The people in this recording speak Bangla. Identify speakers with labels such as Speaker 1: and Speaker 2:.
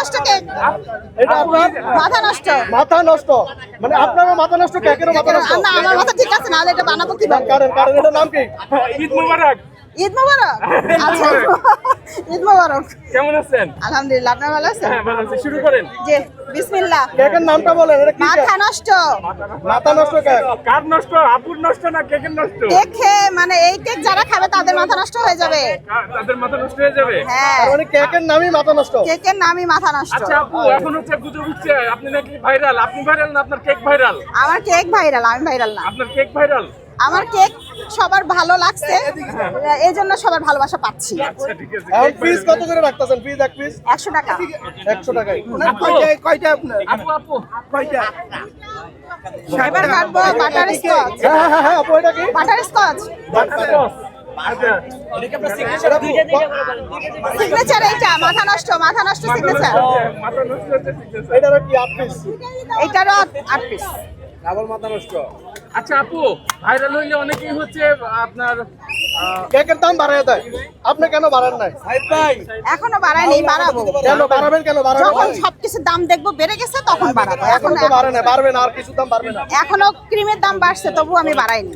Speaker 1: নষ্ট কেক
Speaker 2: এটা আপনার
Speaker 1: মাথা নষ্ট।
Speaker 2: মাথা নষ্ট। মানে আপনারও মাথা নষ্ট কেকেরও মাথা নষ্ট?
Speaker 1: না আমার মাথা ঠিক আছে নাহলে এটা বানাবো কি
Speaker 2: কারণ কারণ এটা নাম কি?
Speaker 3: ঈদ মুবারক।
Speaker 1: ঈদ মোবারক। আচ্ছা ঈদ মোবারক।
Speaker 3: কেমন আছেন?
Speaker 1: আলহামদুলিল্লাহ আপনার ভালো আছেন?
Speaker 3: হ্যাঁ ভালো আছি। শুরু করেন।
Speaker 1: জি বিসমিল্লাহ।
Speaker 2: কেকের নামটা বলেন এটা কি
Speaker 1: মাথা নষ্ট।
Speaker 2: মাথা নষ্ট। কেক।
Speaker 3: কার নষ্ট? আপুর নষ্ট না কেকের নষ্ট?
Speaker 1: কেক খেয়ে মানে এই কেক যারা খাবে তাদের মাথা নষ্ট হয়ে যাবে।
Speaker 3: তাদের মাথা নষ্ট হয়ে যাবে?
Speaker 1: হ্যাঁ।
Speaker 2: মানে কেকের নামই মাথা নষ্ট।
Speaker 1: কেকের নামই মাথা নষ্ট।
Speaker 3: আচ্ছা আপু এখন হচ্ছে গুজব উঠছে। আপনি নাকি ভাইরাল আপনি ভাইরাল না আপনার কেক ভাইরাল
Speaker 1: আমার কেক ভাইরাল আমি ভাইরাল না।
Speaker 3: আপনার কেক ভাইরাল
Speaker 1: আমার কেক সবার ভালো লাগছে। এই জন্য সবার ভালোবাসা পাচ্ছি।
Speaker 3: আচ্ছা
Speaker 2: এখন পিস কত করে রাখতেছেন? পিস এক পিস
Speaker 1: একশো টাকা।
Speaker 3: আপু আপু।
Speaker 1: কাটবো বাটার স্কচ।
Speaker 2: হ্যাঁ হ্যাঁ হ্যাঁ আপু এটা কি?
Speaker 1: Butter Scotch. সিগনেচার এইটা মাথা নষ্ট মাথা নষ্ট সিগনেচার
Speaker 3: মাথা নষ্ট হচ্ছে ঠিক আছে
Speaker 2: আট পিস
Speaker 1: এইটারও আট পিস
Speaker 3: আচ্ছা আপু ভাইরাল হইলে অনেকেই হচ্ছে আপনার
Speaker 2: কেকের দাম বাড়ায় দেয়। আপনি কেন বাড়ান নাই?
Speaker 1: এখনও বাড়ায়নি বাড়াবো
Speaker 2: কেন বাড়াবেন কেন বাড়াবেন?
Speaker 1: যখন সবকিছুর দাম দেখব বেড়ে গেছে তখন বাড়াবো। এখন
Speaker 2: এখনও তো বাড়ে না বাড়বে না আর কিছু দাম বাড়বে না।
Speaker 1: এখনও ক্রিমের দাম বাড়ছে তবু আমি বাড়াইনি।